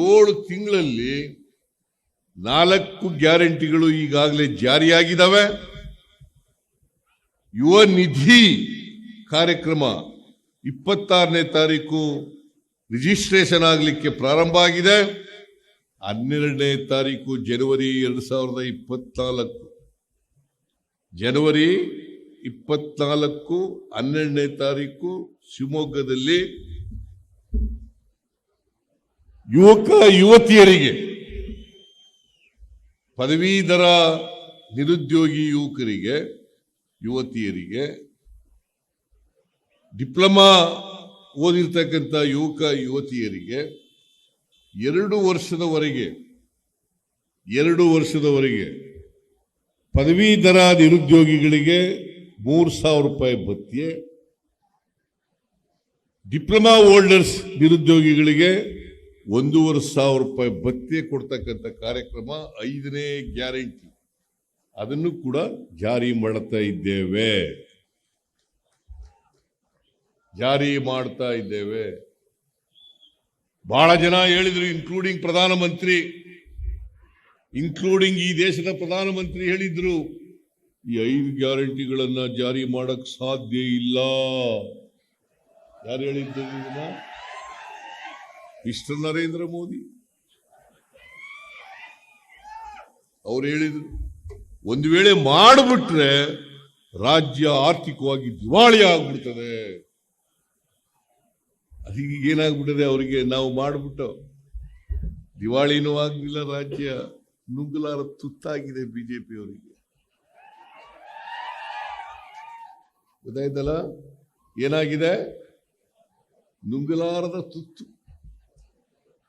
ಏಳು ತಿಂಗಳಲ್ಲಿ ನಾಲ್ಕು ಗ್ಯಾರಂಟಿಗಳು ಈಗಾಗಲೇ ಜಾರಿಯಾಗಿದ್ದಾವೆ ಯುವ ನಿಧಿ ಕಾರ್ಯಕ್ರಮ ಇಪ್ಪತ್ತಾರನೇ ತಾರೀಕು ರಿಜಿಸ್ಟ್ರೇಷನ್ ಆಗಲಿಕ್ಕೆ ಪ್ರಾರಂಭ ಆಗಿದೆ. ಹನ್ನೆರಡನೇ ತಾರೀಕು ಜನವರಿ ಎರಡು ಸಾವಿರದ ಇಪ್ಪತ್ನಾಲ್ಕು. ಜನವರಿ ಇಪ್ಪತ್ನಾಲ್ಕು, ಹನ್ನೆರಡನೇ ತಾರೀಕು ಶಿವಮೊಗ್ಗದಲ್ಲಿ ಯುವಕ, ಯುವತಿಯರಿಗೆ. ಪದವೀಧರ ನಿರುದ್ಯೋಗಿ ಯುವಕರಿಗೆ, ಯುವತಿಯರಿಗೆ ಡಿಪ್ಲೊಮಾ ಓದಿರ್ತಕ್ಕಂಥ ಯುವಕ, ಯುವತಿಯರಿಗೆ ಎರಡು ವರ್ಷದವರೆಗೆ ಎರಡು ವರ್ಷದವರೆಗೆ ಪದವೀಧರ ನಿರುದ್ಯೋಗಿಗಳಿಗೆ ಮೂರು ಸಾವಿರ ರೂಪಾಯಿ ಭತ್ಯೆ, ಡಿಪ್ಲೊಮಾ ಹೋಲ್ಡರ್ಸ್ ನಿರುದ್ಯೋಗಿಗಳಿಗೆ ಒಂದೂವರೆ ಸಾವಿರ ರೂಪಾಯಿ ಭತ್ಯೆ ಕೊಡ್ತಕ್ಕಂಥ ಕಾರ್ಯಕ್ರಮ ಐದನೇ ಗ್ಯಾರಂಟಿ. ಅದನ್ನು ಕೂಡ ಜಾರಿ ಮಾಡ್ತಾ ಇದ್ದೇವೆ. ಜಾರಿ ಮಾಡ್ತಾ ಇದ್ದೇವೆ. ಬಹಳ ಜನ ಹೇಳಿದ್ರು ಇನ್ಕ್ಲೂಡಿಂಗ್ ಪ್ರಧಾನಮಂತ್ರಿ. ಇನ್ಕ್ಲೂಡಿಂಗ್ ಈ ದೇಶದ ಪ್ರಧಾನಮಂತ್ರಿ ಹೇಳಿದ್ರು, ಈ ಐದು ಗ್ಯಾರಂಟಿಗಳನ್ನ ಜಾರಿ ಮಾಡಕ್ ಸಾಧ್ಯ ಇಲ್ಲ. ಯಾರು ಹೇಳಿದ್ದು ಮಿಸ್ಟರ್ ನರೇಂದ್ರ ಮೋದಿ. ಅವ್ರು ಹೇಳಿದ್ರು, ಒಂದು ವೇಳೆ ಮಾಡಿಬಿಟ್ರೆ ರಾಜ್ಯ ಆರ್ಥಿಕವಾಗಿ ದಿವಾಳಿ ಆಗ್ಬಿಡ್ತದೆ. ಅದೀಗ ಏನಾಗ್ಬಿಟ್ಟಿದೆ ಅವರಿಗೆ? ನಾವು ಮಾಡಿಬಿಟ್ಟು ದಿವಾಳಿನೂ ಆಗಲಿಲ್ಲ, ರಾಜ್ಯ ನುಗ್ಗಲಾರ ತುತ್ತಾಗಿದೆ ಬಿಜೆಪಿ ಅವರಿಗೆ ಗೊತ್ತಾಯ್ತಲ್ಲ? ಏನಾಗಿದೆ? ನುಂಗಲಾರದ ತುತ್ತು.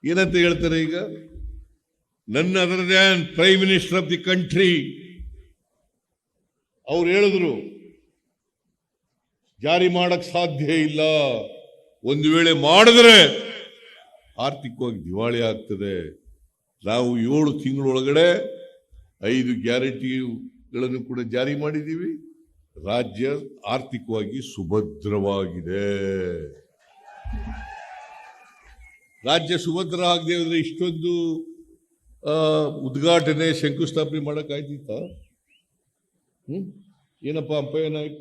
ಏನಂತ ಹೇಳ್ತಾರೆ ಈಗ? ನನ್ನ other than prime minister of the country ಅವ್ರು ಹೇಳಿದ್ರು, ಜಾರಿ ಮಾಡಕ್ ಸಾಧ್ಯ ಇಲ್ಲ. ಒಂದು ವೇಳೆ ಮಾಡಿದ್ರೆ ಆರ್ಥಿಕವಾಗಿ ದಿವಾಳಿ ಆಗ್ತದೆ. ನಾವು ಏಳು ತಿಂಗಳೊಳಗಡೆ ಐದು ಗ್ಯಾರಂಟಿಗಳನ್ನು ಕೂಡ ಜಾರಿ ಮಾಡಿದ್ದೀವಿ. ರಾಜ್ಯ ಆರ್ಥಿಕವಾಗಿ ಸುಭದ್ರವಾಗಿದೆ. ರಾಜ್ಯ ಸುಭದ್ರ ಆಗದೆ ಅಂದರೆ ಇಷ್ಟೊಂದು ಉದ್ಘಾಟನೆ, ಶಂಕುಸ್ಥಾಪನೆ ಮಾಡೋಕ್ಕಾಯ್ತಿತ್ತ? ಹ್ಞೂ ಏನಪ್ಪ ಅಂಪಯ್ಯ ನಾಯ್ಕ?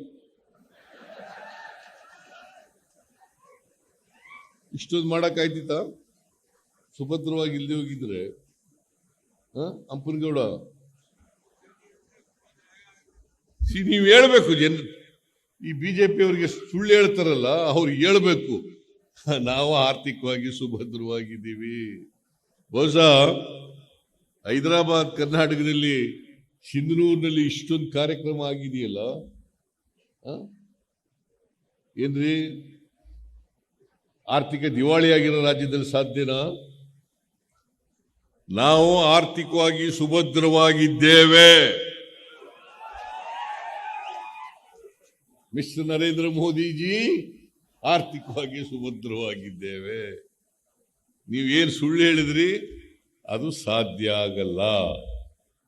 ಇಷ್ಟೊಂದು ಮಾಡೋಕ್ಕಾಯ್ತಿತ್ತ? ಸುಭದ್ರವಾಗಿ ಇಲ್ಲದೆ ಹೋಗಿದ್ರೆ ಅಂಪನಗೌಡ? ಸಿ, ನೀವು ಹೇಳಬೇಕು, ಜನ ಈ ಬಿಜೆಪಿ ಅವರಿಗೆ ಸುಳ್ಳು ಹೇಳ್ತಾರಲ್ಲ, ಅವ್ರು ಹೇಳ್ಬೇಕು. ನಾವು ಆರ್ಥಿಕವಾಗಿ ಸುಭದ್ರವಾಗಿದ್ದೀವಿ. ಬಹುಶಃ ಹೈದರಾಬಾದ್, ಕರ್ನಾಟಕದಲ್ಲಿ ಸಿಂಧನೂರಿನಲ್ಲಿ ಇಷ್ಟೊಂದು ಕಾರ್ಯಕ್ರಮ ಆಗಿದೆಯಲ್ಲ? ಏನ್ರಿ? ಆರ್ಥಿಕ ದಿವಾಳಿಯಾಗಿರೋ ರಾಜ್ಯದಲ್ಲಿ ಸಾಧ್ಯನಾ? ನಾವು ಆರ್ಥಿಕವಾಗಿ ಸುಭದ್ರವಾಗಿದ್ದೇವೆ. ಮಿಸ್ಟರ್ ನರೇಂದ್ರ ಮೋದಿಜಿ ಆರ್ಥಿಕವಾಗಿ ಸುಭದ್ರವಾಗಿದ್ದೇವೆ. ನೀವೇನು ಸುಳ್ಳು ಹೇಳಿದ್ರಿ? ಅದು ಸಾಧ್ಯ ಆಗಲ್ಲ.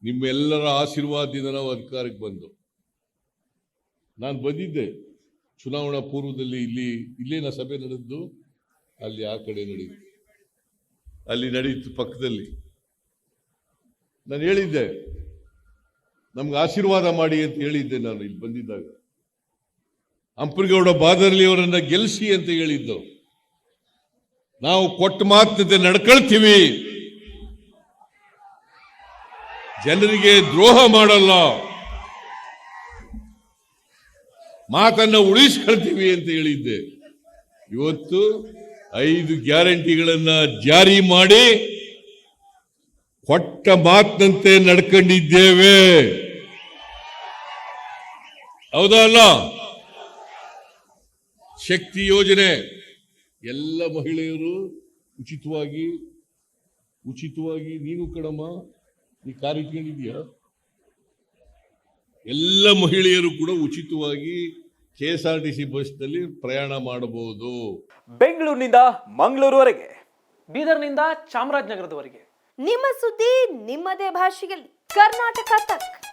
ನಿಮ್ಮೆಲ್ಲರ ಆಶೀರ್ವಾದದಿಂದ ನಾವು ಅಧಿಕಾರಕ್ಕೆ ಬಂದು. ನಾನು ಬಂದಿದ್ದೆ. ಚುನಾವಣಾ ಪೂರ್ವದಲ್ಲಿ ಇಲ್ಲಿ ಇಲ್ಲೇನ ಸಭೆ ನಡೆದ್ದು, ಅಲ್ಲಿ ಆ ಕಡೆ ನಡೀತು ಅಲ್ಲಿ ನಡೀತು ಪಕ್ಕದಲ್ಲಿ. ನಾನು ಹೇಳಿದ್ದೆ, ನಮ್ಗೆ ಆಶೀರ್ವಾದ ಮಾಡಿ ಅಂತ ಹೇಳಿದ್ದೆ ನಾನು ಇಲ್ಲಿ ಬಂದಿದ್ದಾಗ. ಹಂಪನಗೌಡ ಬಾದರ್ಲಿ ಅವರನ್ನ ಗೆಲ್ಲಿಸಿ ಅಂತ ಹೇಳಿದ್ದು. ನಾವು ಕೊಟ್ಟ ಮಾತಂತೆ ನಡ್ಕೊಳ್ತೀವಿ. ಜನರಿಗೆ ದ್ರೋಹ ಮಾಡಲ್ಲ. ಮಾತನ್ನ ಉಳಿಸ್ಕೊಳ್ತೀವಿ ಅಂತ ಹೇಳಿದ್ದೆ. ಇವತ್ತು ಐದು ಗ್ಯಾರಂಟಿಗಳನ್ನ ಜಾರಿ ಮಾಡಿ ಕೊಟ್ಟ ಮಾತಿನಂತೆ ನಡ್ಕೊಂಡಿದ್ದೇವೆ. ಹೌದಾ ಅಲ್ಲ? ಶಕ್ತಿ ಯೋಜನೆ. ಎಲ್ಲ ಮಹಿಳೆಯರು ಉಚಿತವಾಗಿ ಉಚಿತವಾಗಿ ನೀನು ಕಣಮ್ಮ ನೀ ಕಾರ್ ಇಟ್ಕೊಂಡಿದ್ಯಾ ಎಲ್ಲ ಮಹಿಳೆಯರು ಕೂಡ ಉಚಿತವಾಗಿ K S R T C ಬಸ್ನಲ್ಲಿ ಪ್ರಯಾಣ ಮಾಡಬಹುದು. ಬೆಂಗಳೂರಿನಿಂದ ಮಂಗಳೂರುವರೆಗೆ ಬೀದರ್ನಿಂದ ಚಾಮರಾಜನಗರದವರೆಗೆ. ನಿಮ್ಮ ಸುದ್ದಿ ನಿಮ್ಮದೇ ಭಾಷೆಯಲ್ಲಿ. ಕರ್ನಾಟಕ ತಕ್.